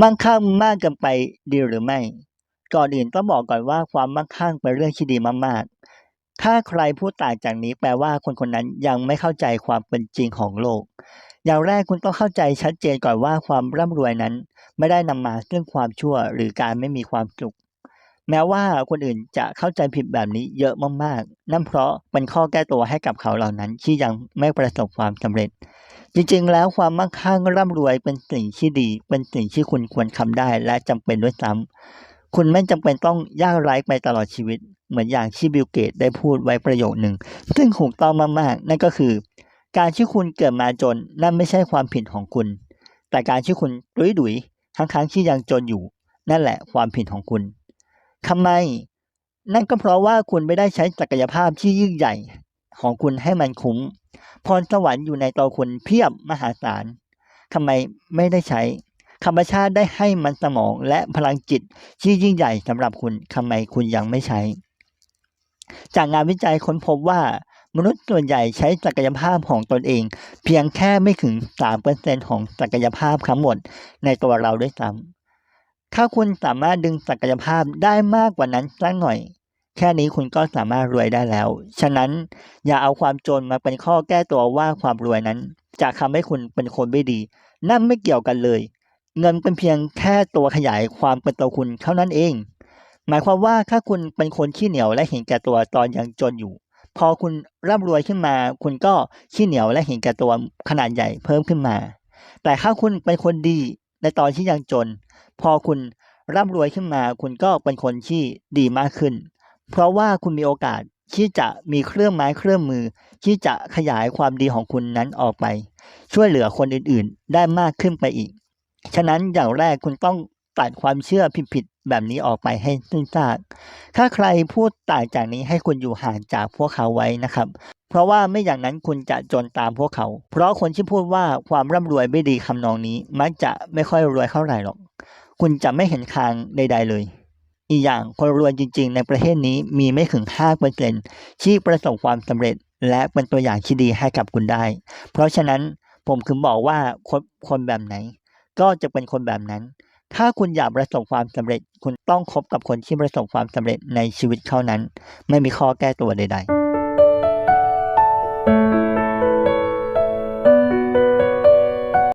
มั่งคั่งมากเกินไปดีหรือไม่ ก่อนอื่นต้องบอกก่อนว่าความมั่งคั่งเป็นเรื่องที่ดีมากๆ ถ้าใครพูดต่างจากนี้แปลว่าคนคนนั้นยังไม่เข้าใจความเป็นจริงของโลก อย่างแรกคุณต้องเข้าใจชัดเจนก่อนว่าความร่ำรวยนั้น ไม่ได้นำมาซึ่งความชั่วหรือการไม่มีความสุข แม้ว่าคนอื่นจะเข้าใจผิดแบบนี้เยอะมากๆ นั่นเพราะเป็นข้อแก้ตัวให้กับเขาเหล่านั้นที่ยังไม่ประสบความสำเร็จ จริงๆ แล้วความมั่งคั่งร่ำรวยเป็นสิ่งที่ดี เป็นสิ่งที่คุณควรทำได้และจำเป็นด้วยซ้ำคุณไม่จำเป็นต้องยากไร้ไปตลอดชีวิต เหมือนอย่างที่บิลเกตได้พูดไว้ประโยคหนึ่ง ซึ่งถูกต้องมากๆ นั่นก็คือ การที่คุณเกิดมาจนนั่นไม่ใช่ความผิดของคุณ แต่การที่คุณดุยดุยทั้งๆที่ยังจนอยู่ นั่นแหละความผิดของคุณ ทำไม นั่นก็เพราะว่าคุณไม่ได้ใช้ศักยภาพที่ยิ่งใหญ่ของคุณให้มันคุ้ม พรสวรรค์อยู่ในตัวคุณเพียบมหาศาลทำไมไม่ได้ใช้ธรรมชาติได้ให้มันสมองและพลังจิตที่ยิ่งใหญ่สำหรับคุณทำไมคุณยังไม่ใช้ จากงานวิจัยค้นพบว่ามนุษย์ส่วนใหญ่ใช้ศักยภาพของตนเอง เพียงแค่ไม่ถึง 3%ของศักยภาพทั้งหมดในตัวเราด้วยซ้ำ ถ้าคุณสามารถดึงศักยภาพได้มากกว่านั้นสักหน่อย แค่นี้คุณก็สามารถรวยได้แล้ว ฉะนั้นอย่าเอาความจนมาเป็นข้อแก้ตัวว่าความรวยนั้น จะทำให้คุณเป็นคนไม่ดี นั่นไม่เกี่ยวกันเลย เงินเป็นเพียงแค่ตัวขยายความเป็นตัวคุณเท่านั้นเอง หมายความว่าถ้าคุณเป็นคนขี้เหนียวและเห็นแก่ตัวตอนยังจนอยู่ พอคุณร่ำรวยขึ้นมา คุณก็ขี้เหนียวและเห็นแก่ตัวขนาดใหญ่เพิ่มขึ้นมา แต่ถ้าคุณเป็นคนดี ในตอนที่ยังจน พอคุณร่ำรวยขึ้นมา คุณก็เป็นคนที่ดีมากขึ้น เพราะว่าคุณมีโอกาสที่จะมีเครื่องไม้เครื่องมือ ที่จะขยายความดีของคุณนั้นออกไป ช่วยเหลือคนอื่นๆ ได้มากขึ้นไปอีก ฉะนั้นอย่างแรกคุณต้อง ตัดความเชื่อผิดๆแบบนี้ออกไปให้สิ้นซากถ้าใครพูดต่างจากนี้ให้คุณอยู่ห่างจากพวกเขาไว้นะครับ เพราะว่าไม่อย่างนั้นคุณจะจนตามพวกเขา เพราะคนที่พูดว่าความร่ำรวยไม่ดีคำนองนี้ มักจะไม่ค่อยรวยเท่าไหร่หรอก คุณจะไม่เห็นทางใด ๆ เลยอีกอย่างคนรวยจริง ๆ ในประเทศนี้มีไม่ถึง 5%ที่ประสบความสำเร็จ และเป็นตัวอย่างที่ดีให้กับคุณได้ เพราะฉะนั้นผมถึงบอกว่าคนคนแบบไหน ก็จะเป็นคนแบบนั้น ถ้าคุณอยากประสบความสำเร็จ คุณต้องคบกับคนที่ประสบความสำเร็จในชีวิตเท่านั้น ไม่มีข้อแก้ตัวใด ๆ